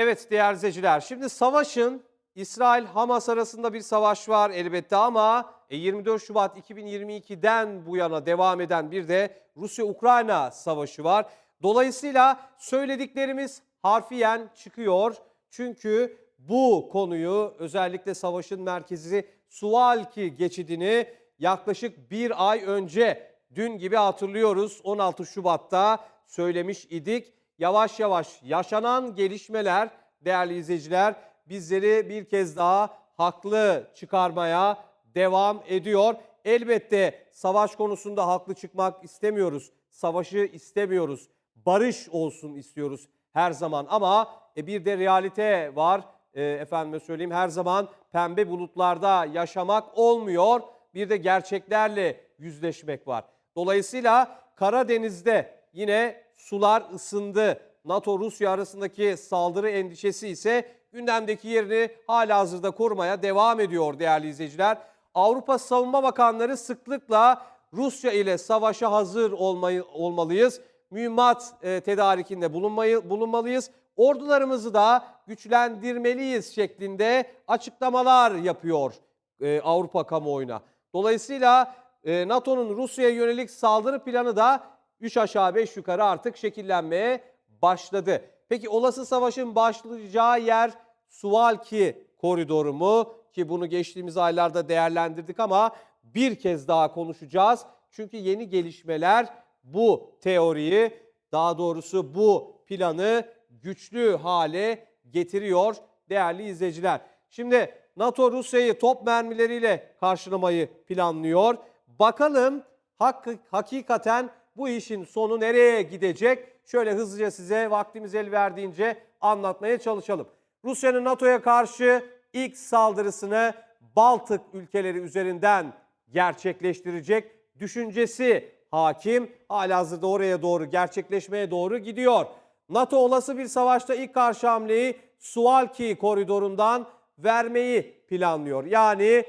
Evet değerli izleyiciler, şimdi savaşın İsrail-Hamas arasında bir savaş var elbette ama e, 24 Şubat 2022'den bu yana devam eden bir de Rusya-Ukrayna savaşı var. Dolayısıyla söylediklerimiz harfiyen çıkıyor. Çünkü bu konuyu özellikle savaşın merkezi Suvalki geçidini yaklaşık bir ay önce dün gibi hatırlıyoruz 16 Şubat'ta söylemiş idik. Yavaş yavaş yaşanan gelişmeler değerli izleyiciler bizleri bir kez daha haklı çıkarmaya devam ediyor. Elbette savaş konusunda haklı çıkmak istemiyoruz. Savaşı istemiyoruz. Barış olsun istiyoruz her zaman ama e, bir de realite var. E, efendime söyleyeyim her zaman pembe bulutlarda yaşamak olmuyor. Bir de gerçeklerle yüzleşmek var. Dolayısıyla Karadeniz'de yine sular ısındı. NATO-Rusya arasındaki saldırı endişesi ise gündemdeki yerini hala hazırda korumaya devam ediyor değerli izleyiciler. Avrupa Savunma Bakanları sıklıkla Rusya ile savaşa hazır olmayı, olmalıyız. Mühimmat e, tedarikinde bulunmayı, bulunmalıyız. Ordularımızı da güçlendirmeliyiz şeklinde açıklamalar yapıyor e, Avrupa kamuoyuna. Dolayısıyla e, NATO'nun Rusya'ya yönelik saldırı planı da 3 aşağı 5 yukarı artık şekillenmeye başladı. Peki olası savaşın başlayacağı yer Suvalki koridoru mu? Ki bunu geçtiğimiz aylarda değerlendirdik ama bir kez daha konuşacağız. Çünkü yeni gelişmeler bu teoriyi daha doğrusu bu planı güçlü hale getiriyor değerli izleyiciler. Şimdi NATO Rusya'yı top mermileriyle karşılamayı planlıyor. Bakalım hak, hakikaten bu işin sonu nereye gidecek? Şöyle hızlıca size vaktimiz el verdiğince anlatmaya çalışalım. Rusya'nın NATO'ya karşı ilk saldırısını Baltık ülkeleri üzerinden gerçekleştirecek düşüncesi hakim. Halihazırda oraya doğru gerçekleşmeye doğru gidiyor. NATO olası bir savaşta ilk karşı hamleyi Suvalki koridorundan vermeyi planlıyor. Yani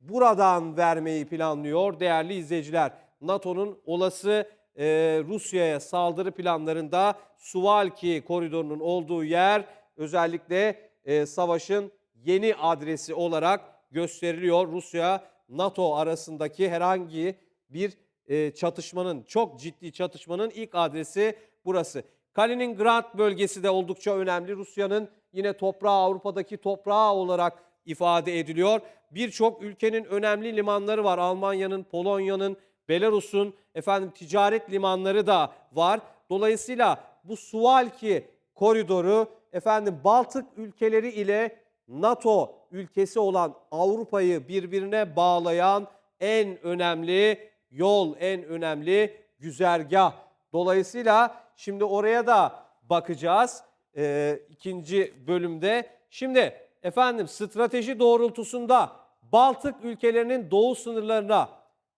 buradan vermeyi planlıyor değerli izleyiciler. NATO'nun olası e, Rusya'ya saldırı planlarında Suvalki koridorunun olduğu yer özellikle e, savaşın yeni adresi olarak gösteriliyor. Rusya NATO arasındaki herhangi bir e, çatışmanın çok ciddi çatışmanın ilk adresi burası. Kaliningrad bölgesi de oldukça önemli. Rusya'nın yine toprağı Avrupa'daki toprağı olarak ifade ediliyor. Birçok ülkenin önemli limanları var. Almanya'nın, Polonya'nın, Belarus'un efendim ticaret limanları da var. Dolayısıyla bu Suvalki koridoru efendim Baltık ülkeleri ile NATO ülkesi olan Avrupa'yı birbirine bağlayan en önemli yol, en önemli güzergah. Dolayısıyla şimdi oraya da bakacağız e, ikinci bölümde. Şimdi efendim strateji doğrultusunda Baltık ülkelerinin doğu sınırlarına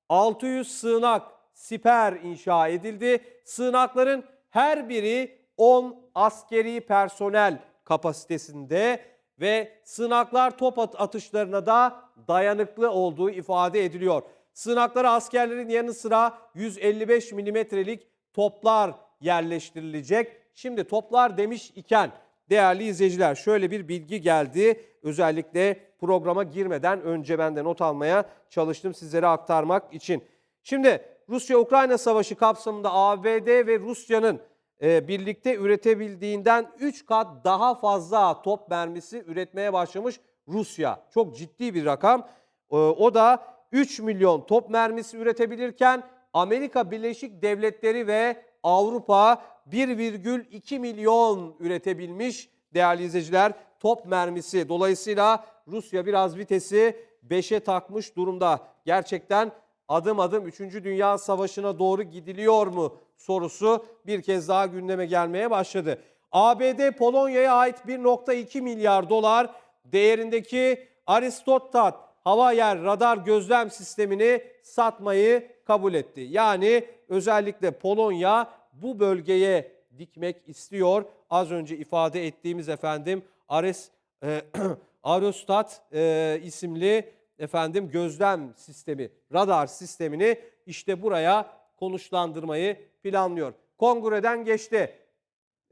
600 sığınak siper inşa edildi. Sığınakların her biri 10 askeri personel kapasitesinde ve sığınaklar top atışlarına da dayanıklı olduğu ifade ediliyor. Sığınaklara askerlerin yanı sıra 155 milimetrelik toplar yerleştirilecek. Şimdi toplar demiş iken değerli izleyiciler şöyle bir bilgi geldi. Özellikle programa girmeden önce ben de not almaya çalıştım sizlere aktarmak için. Şimdi Rusya-Ukrayna savaşı kapsamında ABD ve Rusya'nın e, birlikte üretebildiğinden 3 kat daha fazla top mermisi üretmeye başlamış Rusya. Çok ciddi bir rakam. E, o da 3 milyon top mermisi üretebilirken Amerika Birleşik Devletleri ve Avrupa 1,2 milyon üretebilmiş değerli izleyiciler top mermisi. Dolayısıyla Rusya biraz vitesi 5'e takmış durumda. Gerçekten adım adım 3. Dünya Savaşı'na doğru gidiliyor mu sorusu bir kez daha gündeme gelmeye başladı. ABD Polonya'ya ait 1.2 milyar dolar değerindeki Aristotat hava yer radar gözlem sistemini satmayı kabul etti. Yani özellikle Polonya bu bölgeye dikmek istiyor. Az önce ifade ettiğimiz efendim Ares e, Aerostat e, isimli efendim gözlem sistemi, radar sistemini işte buraya konuşlandırmayı planlıyor. Kongreden geçti.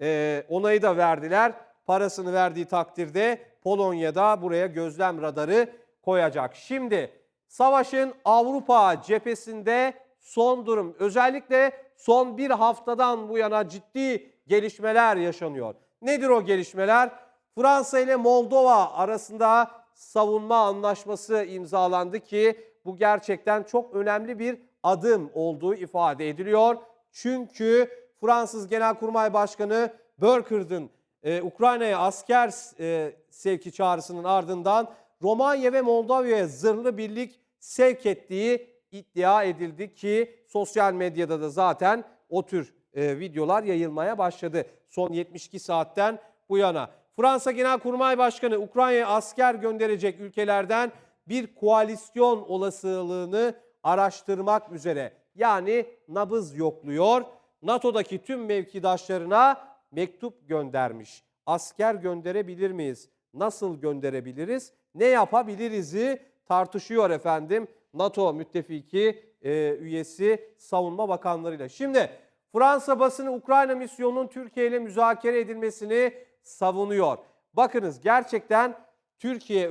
E, onayı da verdiler. parasını verdiği takdirde Polonya'da buraya gözlem radarı koyacak. Şimdi savaşın Avrupa cephesinde son durum özellikle son bir haftadan bu yana ciddi gelişmeler yaşanıyor. Nedir o gelişmeler? Fransa ile Moldova arasında savunma anlaşması imzalandı ki bu gerçekten çok önemli bir adım olduğu ifade ediliyor. Çünkü Fransız Genelkurmay Başkanı Burkhart'ın e, Ukrayna'ya asker e, sevki çağrısının ardından Romanya ve Moldova'ya zırhlı birlik sevk ettiği iddia edildi ki sosyal medyada da zaten o tür e, videolar yayılmaya başladı son 72 saatten bu yana. Fransa Genelkurmay Başkanı Ukrayna'ya asker gönderecek ülkelerden bir koalisyon olasılığını araştırmak üzere yani nabız yokluyor. NATO'daki tüm mevkidaşlarına mektup göndermiş. Asker gönderebilir miyiz? Nasıl gönderebiliriz? Ne yapabiliriz'i tartışıyor efendim. NATO müttefiki e, üyesi savunma bakanlarıyla. Şimdi Fransa basını Ukrayna misyonunun Türkiye ile müzakere edilmesini savunuyor. Bakınız gerçekten Türkiye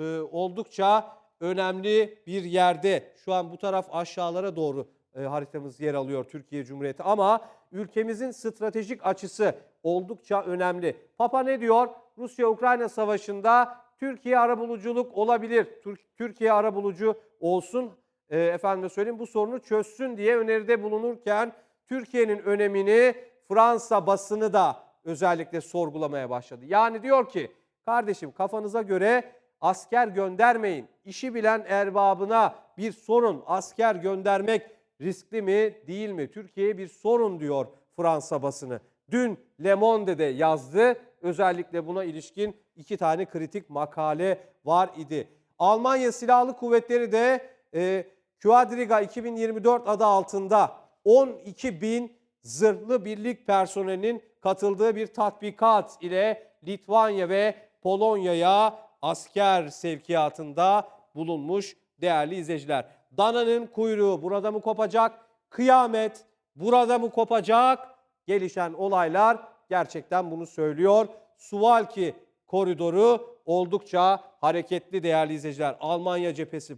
e, oldukça önemli bir yerde. Şu an bu taraf aşağılara doğru e, haritamız yer alıyor Türkiye Cumhuriyeti ama ülkemizin stratejik açısı oldukça önemli. Papa ne diyor? Rusya-Ukrayna savaşında Türkiye arabuluculuk olabilir. Türk- Türkiye arabulucu olsun. E, efendime söyleyeyim bu sorunu çözsün diye öneride bulunurken Türkiye'nin önemini Fransa basını da özellikle sorgulamaya başladı. Yani diyor ki kardeşim kafanıza göre asker göndermeyin. İşi bilen erbabına bir sorun asker göndermek riskli mi değil mi? Türkiye'ye bir sorun diyor Fransa basını. Dün Le Monde'de yazdı. Özellikle buna ilişkin iki tane kritik makale var idi. Almanya Silahlı Kuvvetleri de e, Quadriga 2024 adı altında 12 bin zırhlı birlik personelinin katıldığı bir tatbikat ile Litvanya ve Polonya'ya asker sevkiyatında bulunmuş değerli izleyiciler. Dananın kuyruğu burada mı kopacak? Kıyamet burada mı kopacak? Gelişen olaylar gerçekten bunu söylüyor. Suvalki koridoru oldukça hareketli değerli izleyiciler. Almanya cephesi,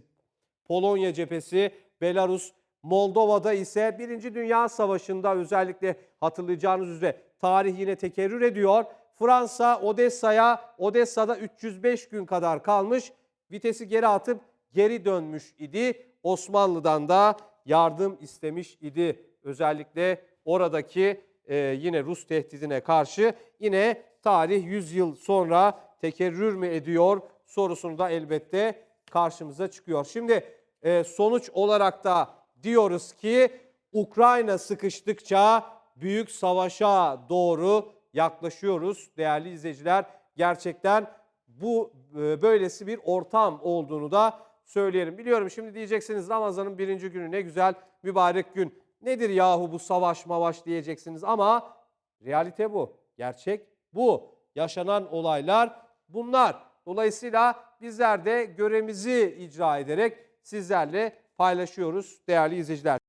Polonya cephesi, Belarus, Moldova'da ise Birinci Dünya Savaşı'nda özellikle hatırlayacağınız üzere tarih yine tekerrür ediyor. Fransa Odessa'ya, Odessa'da 305 gün kadar kalmış. Vitesi geri atıp geri dönmüş idi. Osmanlı'dan da yardım istemiş idi. Özellikle oradaki e, yine Rus tehdidine karşı yine tarih 100 yıl sonra tekerrür mü ediyor sorusunu da elbette karşımıza çıkıyor. Şimdi e, sonuç olarak da diyoruz ki Ukrayna sıkıştıkça büyük savaşa doğru yaklaşıyoruz değerli izleyiciler. Gerçekten bu e, böylesi bir ortam olduğunu da söyleyelim. Biliyorum şimdi diyeceksiniz Ramazan'ın birinci günü ne güzel mübarek gün. Nedir yahu bu savaş mavaş diyeceksiniz ama realite bu. Gerçek bu. Yaşanan olaylar bunlar. Dolayısıyla bizler de görevimizi icra ederek sizlerle paylaşıyoruz değerli izleyiciler.